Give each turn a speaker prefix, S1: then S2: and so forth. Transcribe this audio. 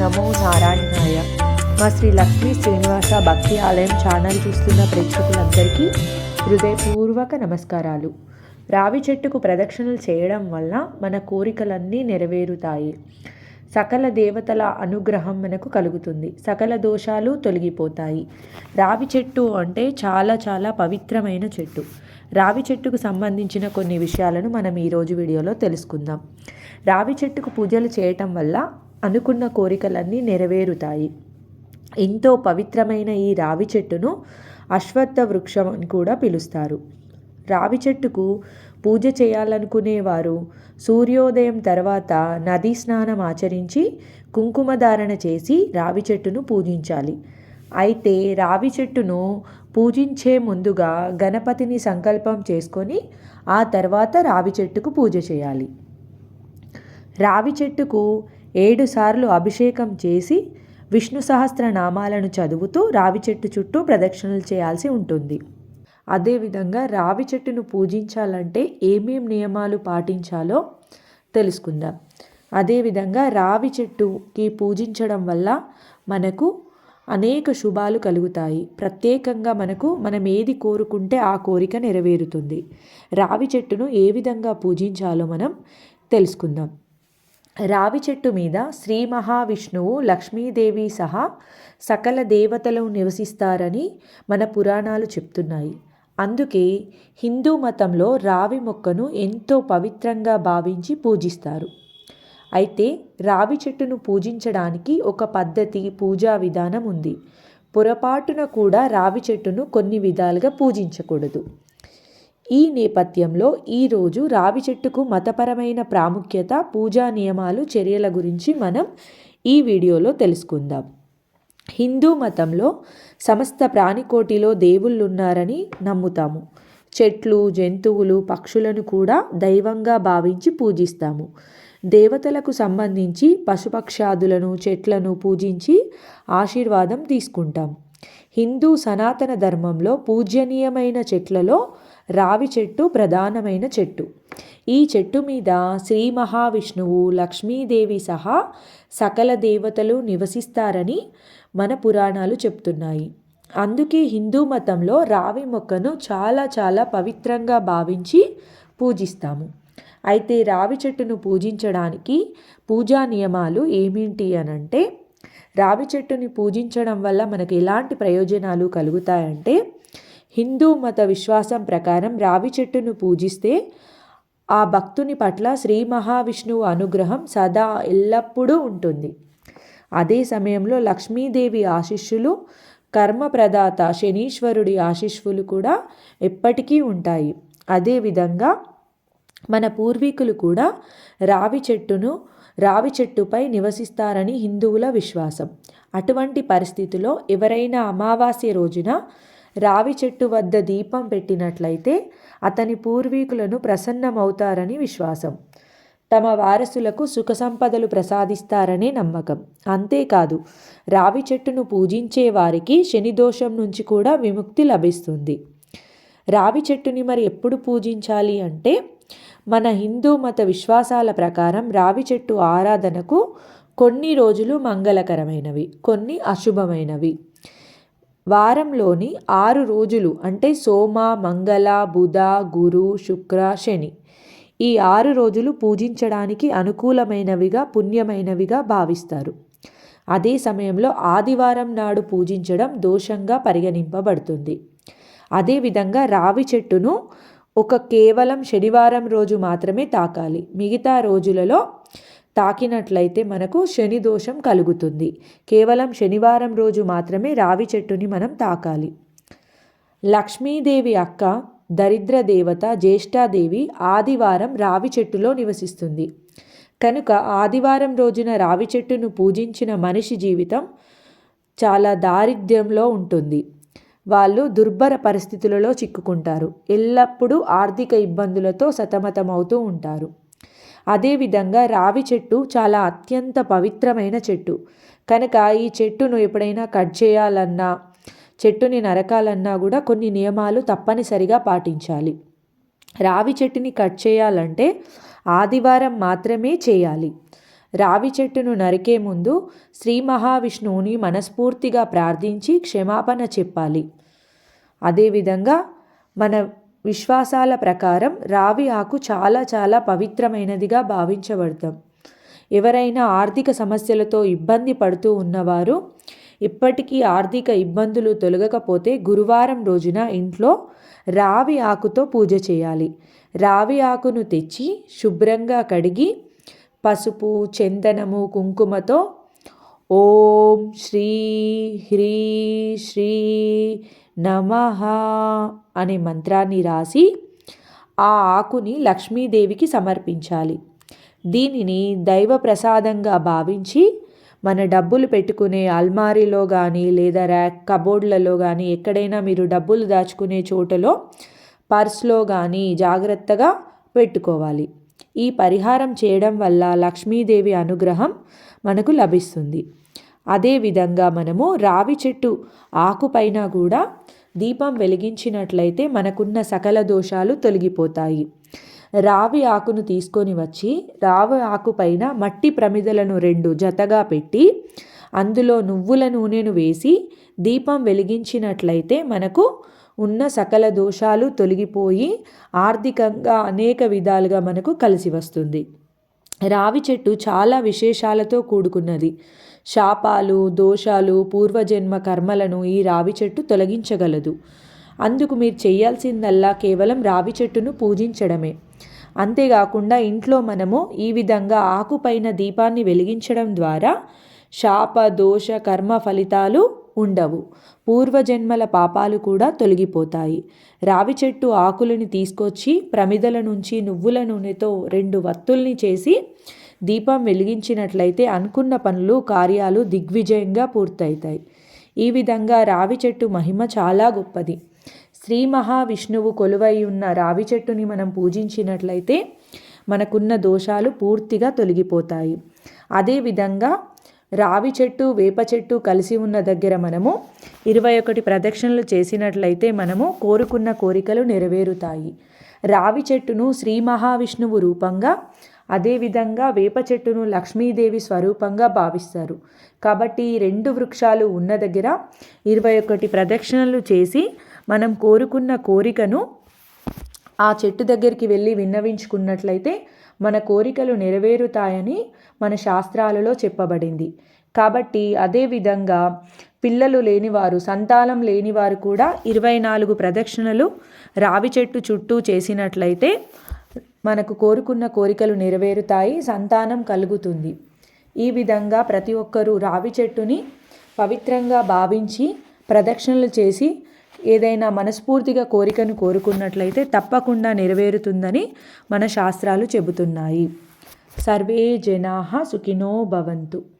S1: నమో నారాయణాయ. మా శ్రీ లక్ష్మీ శ్రీనివాస భక్తి ఆలయం ఛానల్ చూస్తున్న ప్రేక్షకులందరికీ హృదయపూర్వక నమస్కారాలు. రావి చెట్టుకు ప్రదక్షిణలు చేయడం వల్ల మన కోరికలన్నీ నెరవేరుతాయి. సకల దేవతల అనుగ్రహం మనకు కలుగుతుంది. సకల దోషాలు తొలగిపోతాయి. రావి చెట్టు అంటే చాలా చాలా పవిత్రమైన చెట్టు. రావి చెట్టుకు సంబంధించిన కొన్ని విషయాలను మనం ఈరోజు వీడియోలో తెలుసుకుందాం. రావి చెట్టుకు పూజలు చేయటం వల్ల అనుకున్న కోరికలన్నీ నెరవేరుతాయి. ఎంతో పవిత్రమైన ఈ రావి చెట్టును అశ్వత్థ వృక్షం అని కూడా పిలుస్తారు. రావి చెట్టుకు పూజ చేయాలనుకునేవారు సూర్యోదయం తర్వాత నదీ స్నానం ఆచరించి కుంకుమధారణ చేసి రావి చెట్టును పూజించాలి. అయితే రావి చెట్టును పూజించే ముందుగా గణపతిని సంకల్పం చేసుకొని ఆ తర్వాత రావి చెట్టుకు పూజ చేయాలి. రావి చెట్టుకు ఏడు సార్లు అభిషేకం చేసి విష్ణు సహస్రనామాలను చదువుతూ రావి చెట్టు చుట్టూ ప్రదక్షిణలు చేయాల్సి ఉంటుంది. అదేవిధంగా రావి చెట్టును పూజించాలంటే ఏమేం నియమాలు పాటించాలో తెలుసుకుందాం. అదేవిధంగా రావి చెట్టుకి పూజించడం వల్ల మనకు అనేక శుభాలు కలుగుతాయి. ప్రత్యేకంగా మనకు మనం ఏది కోరుకుంటే ఆ కోరిక నెరవేరుతుంది. రావి చెట్టును ఏ విధంగా పూజించాలో మనం తెలుసుకుందాం. రావి చెట్టు మీద శ్రీ మహావిష్ణువు లక్ష్మీదేవి సహా సకల దేవతలు నివసిస్తారని మన పురాణాలు చెప్తున్నాయి. అందుకే హిందూ మతంలో రావి మొక్కను ఎంతో పవిత్రంగా భావించి పూజిస్తారు. అయితే రావి చెట్టును పూజించడానికి ఒక పద్ధతి పూజా విధానం ఉంది. పొరపాటున కూడా రావి చెట్టును కొన్ని విధాలుగా పూజించకూడదు. ఈ నేపథ్యంలో ఈరోజు రావి చెట్టుకు మతపరమైన ప్రాముఖ్యత పూజా నియమాలు చర్యల గురించి మనం ఈ వీడియోలో తెలుసుకుందాం. హిందూ మతంలో సమస్త ప్రాణికోటిలో దేవుళ్ళున్నారని నమ్ముతాము. చెట్లు జంతువులు పక్షులను కూడా దైవంగా భావించి పూజిస్తాము. దేవతలకు సంబంధించి పశుపక్షాదులను చెట్లను పూజించి ఆశీర్వాదం తీసుకుంటాం. హిందూ సనాతన ధర్మంలో పూజనీయమైన చెట్లలో రావి చెట్టు ప్రధానమైన చెట్టు. ఈ చెట్టు మీద శ్రీ మహావిష్ణువు లక్ష్మీదేవి సహా సకల దేవతలు నివసిస్తారని మన పురాణాలు చెప్తున్నాయి. అందుకే హిందూ మతంలో రావి మొక్కను చాలా చాలా పవిత్రంగా భావించి పూజిస్తాము. అయితే రావి చెట్టును పూజించడానికి పూజా నియమాలు ఏమిటి అనంటే రావి చెట్టుని పూజించడం వల్ల మనకు ఎలాంటి ప్రయోజనాలు కలుగుతాయంటే హిందూ మత విశ్వాసం ప్రకారం రావి చెట్టును పూజిస్తే ఆ భక్తుని పట్ల శ్రీ మహావిష్ణువు అనుగ్రహం సదా ఎల్లప్పుడూ ఉంటుంది. అదే సమయంలో లక్ష్మీదేవి ఆశిష్యులు కర్మప్రదాత శనీశ్వరుడి ఆశిష్యులు కూడా ఎప్పటికీ ఉంటాయి. అదేవిధంగా మన పూర్వీకులు కూడా రావి చెట్టును రావి చెట్టుపై నివసిస్తారని హిందువుల విశ్వాసం. అటువంటి పరిస్థితిలో ఎవరైనా అమావాస్య రోజున రావి చెట్టు వద్ద దీపం పెట్టినట్లయితే అతని పూర్వీకులను ప్రసన్నమవుతారని విశ్వాసం. తమ వారసులకు సుఖ సంపదలు ప్రసాదిస్తారనే నమ్మకం. అంతేకాదు రావి చెట్టును పూజించే వారికి శనిదోషం నుంచి కూడా విముక్తి లభిస్తుంది. రావి చెట్టుని మరి ఎప్పుడు పూజించాలి అంటే మన హిందూ మత విశ్వాసాల ప్రకారం రావి చెట్టు ఆరాధనకు కొన్ని రోజులు మంగళకరమైనవి కొన్ని అశుభమైనవి. వారంలోని ఆరు రోజులు అంటే సోమ మంగళ బుధ గురు శుక్ర శని. ఈ ఆరు రోజులు పూజించడానికి అనుకూలమైనవిగా పుణ్యమైనవిగా భావిస్తారు. అదే సమయంలో ఆదివారం నాడు పూజించడం దోషంగా పరిగణింపబడుతుంది. అదేవిధంగా రావి చెట్టును ఒక కేవలం శనివారం రోజు మాత్రమే తాకాలి. మిగతా రోజులలో తాకినట్లయితే మనకు శని దోషం కలుగుతుంది. కేవలం శనివారం రోజు మాత్రమే రావి చెట్టుని మనం తాకాలి. లక్ష్మీదేవి అక్క దరిద్ర దేవత జ్యేష్ఠాదేవి ఆదివారం రావి చెట్టులో నివసిస్తుంది. కనుక ఆదివారం రోజున రావి చెట్టును పూజించిన మనిషి జీవితం చాలా దారిద్ర్యంలో ఉంటుంది. వాళ్ళు దుర్భర పరిస్థితులలో చిక్కుకుంటారు. ఎల్లప్పుడూ ఆర్థిక ఇబ్బందులతో సతమతమవుతూ ఉంటారు. అదేవిధంగా రావి చెట్టు చాలా అత్యంత పవిత్రమైన చెట్టు. కనుక ఈ చెట్టును ఎప్పుడైనా కట్ చేయాలన్నా చెట్టుని నరకాలన్నా కూడా కొన్ని నియమాలు తప్పనిసరిగా పాటించాలి. రావి చెట్టుని కట్ చేయాలంటే ఆదివారం మాత్రమే చేయాలి. రావి చెట్టును నరికే ముందు శ్రీ మహావిష్ణువుని మనస్ఫూర్తిగా ప్రార్థించి క్షమాపణ చెప్పాలి. అదేవిధంగా మన విశ్వాసాల ప్రకారం రావి ఆకు చాలా చాలా పవిత్రమైనదిగా భావించబడతాం. ఎవరైనా ఆర్థిక సమస్యలతో ఇబ్బంది పడుతూ ఉన్నవారు ఇప్పటికీ ఆర్థిక ఇబ్బందులు తొలగకపోతే గురువారం రోజున ఇంట్లో రావి ఆకుతో పూజ చేయాలి. రావి ఆకును తెచ్చి శుభ్రంగా కడిగి పసుపు చందనము కుంకుమతో ఓం శ్రీ హ్రీ శ్రీ నమ అనే మంత్రాన్ని రాసి ఆ ఆకుని లక్ష్మీదేవికి సమర్పించాలి. దీనిని దైవ ప్రసాదంగా భావించి మన డబ్బులు పెట్టుకునే అల్మారీలో కానీ లేదా ర్యాక్ కబోర్డ్లలో కానీ ఎక్కడైనా మీరు డబ్బులు దాచుకునే చోటలో పర్స్లో కానీ జాగ్రత్తగా పెట్టుకోవాలి. ఈ పరిహారం చేయడం వల్ల లక్ష్మీదేవి అనుగ్రహం మనకు లభిస్తుంది. అదేవిధంగా మనము రావి చెట్టు ఆకుపైన కూడా దీపం వెలిగించినట్లయితే మనకున్న సకల దోషాలు తొలగిపోతాయి. రావి ఆకును తీసుకొని వచ్చి రావి ఆకుపైన మట్టి ప్రమిదలను రెండు జతగా పెట్టి అందులో నువ్వుల నూనెను వేసి దీపం వెలిగించినట్లయితే మనకు ఉన్న సకల దోషాలు తొలగిపోయి ఆర్థికంగా అనేక విధాలుగా మనకు కలిసి వస్తుంది. రావి చెట్టు చాలా విశేషాలతో కూడుకున్నది. శాపాలు దోషాలు పూర్వజన్మ కర్మలను ఈ రావి చెట్టు తొలగించగలదు. అందుకు మీరు చేయాల్సిందల్లా కేవలం రావి చెట్టును పూజించడమే. అంతేకాకుండా ఇంట్లో మనము ఈ విధంగా ఆకుపైన దీపాన్ని వెలిగించడం ద్వారా శాప దోష కర్మ ఫలితాలు ఉండవు. పూర్వజన్మల పాపాలు కూడా తొలగిపోతాయి. రావి చెట్టు ఆకులని తీసుకొచ్చి ప్రమిదల నుంచి నువ్వుల నూనెతో రెండు వత్తుల్ని చేసి దీపం వెలిగించినట్లయితే అనుకున్న పనులు కార్యాలు దిగ్విజయంగా పూర్తవుతాయి. ఈ విధంగా రావి చెట్టు మహిమ చాలా గొప్పది. శ్రీ మహావిష్ణువు కొలువై ఉన్న రావి చెట్టుని మనం పూజించినట్లయితే మనకున్న దోషాలు పూర్తిగా తొలగిపోతాయి. అదేవిధంగా రావి చెట్టు వేప చెట్టు కలిసి ఉన్న దగ్గర మనము ఇరవై ఒకటి ప్రదక్షిణలు చేసినట్లయితే మనము కోరుకున్న కోరికలు నెరవేరుతాయి. రావి చెట్టును శ్రీ మహావిష్ణువు రూపంగా అదేవిధంగా వేప చెట్టును లక్ష్మీదేవి స్వరూపంగా భావిస్తారు. కాబట్టి రెండు వృక్షాలు ఉన్న దగ్గర ఇరవై ఒకటి ప్రదక్షిణలు చేసి మనం కోరుకున్న కోరికను ఆ చెట్టు దగ్గరికి వెళ్ళి విన్నవించుకున్నట్లయితే మన కోరికలు నెరవేరుతాయని మన శాస్త్రాలలో చెప్పబడింది. కాబట్టి అదేవిధంగా పిల్లలు లేనివారు సంతానం లేనివారు కూడా ఇరవై నాలుగు ప్రదక్షిణలు రావి చెట్టు చుట్టూ చేసినట్లయితే మనకు కోరుకున్న కోరికలు నెరవేరుతాయి సంతానం కలుగుతుంది. ఈ విధంగా ప్రతి ఒక్కరూ రావి చెట్టుని పవిత్రంగా భావించి ప్రదక్షిణలు చేసి ఏదైనా మనస్ఫూర్తిగా కోరికను కోరుకున్నట్లయితే తప్పకుండా నెరవేరుతుందని మన శాస్త్రాలు చెబుతున్నాయి. సర్వే జనా సుఖినో భవంతు.